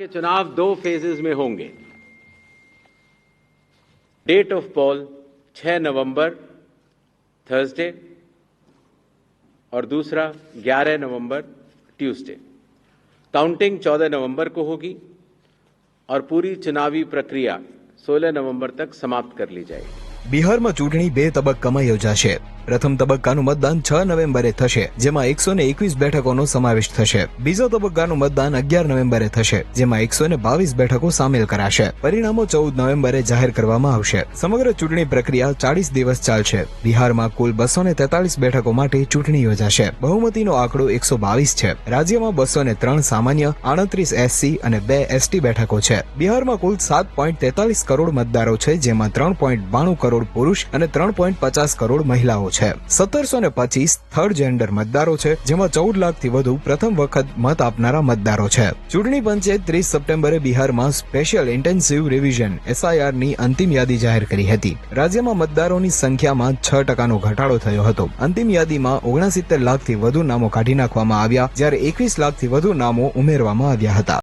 के चुनाव दो फेजेस में होंगे date of poll 6 November Thursday और दूसरा 11 नवंबर ट्यूसडे काउंटिंग 14 नवंबर को होगी और पूरी चुनावी प्रक्रिया 16 नवंबर तक समाप्त कर ली जाएगी બિહારમાં ચૂંટણી બે તબક્કામાં યોજાશે પ્રથમ તબક્કાનું મતદાન છ નવેમ્બરે થશે, જેમાં એકસો ને એકવીસ બેઠકોનો સમાવેશ થશે. બીજો તબક્કાનું મતદાન અગિયાર નવેમ્બરે થશે, જેમાં એકસો ને બાવીસ બેઠકો સામેલ કરાશે. પરિણામો ચૌદ નવેમ્બરે જાહેર કરવામાં આવશે. સમગ્ર ચૂંટણી પ્રક્રિયા ચાળીસ દિવસ ચાલશે. બિહારમાં કુલ બસો ને તેતાલીસ બેઠકો માટે ચૂંટણી યોજાશે. બહુમતીનો આંકડો એકસો બાવીસ છે. રાજ્યમાં બસો ને ત્રણ સામાન્ય આડત્રીસ એસસી અને બે એસટી બેઠકો છે. બિહારમાં કુલ સાત પોઈન્ટ તેતાલીસ કરોડ મતદારો છે, જેમાં ત્રણ પોઈન્ટ બાણું કરોડ પુરુષ અને ત્રણ પોઈન્ટ પચાસ કરોડ મહિલાઓ છે. સત્તરસો ને પચીસ થર્ડ જેન્ડર મતદારો છે, જેમાં ચૌદ લાખથી વધુ પ્રથમ વખત મત આપનારા મતદારો છે. ચૂંટણી પંચે ત્રીસ સપ્ટેમ્બરે બિહારમાં સ્પેશિયલ ઇન્ટેન્સિવ રિવિઝન એસઆઈઆરની અંતિમ યાદી જાહેર કરી હતી. રાજ્યમાં મતદારોની સંખ્યામાં છ ટકાનો ઘટાડો થયો હતો. અંતિમ યાદીમાં ઓગણસિત્તેર લાખથી વધુ નામો કાઢી નાખવામાં આવ્યા, જ્યારે એકવીસ લાખથી વધુ નામો ઉમેરવામાં આવ્યા હતા.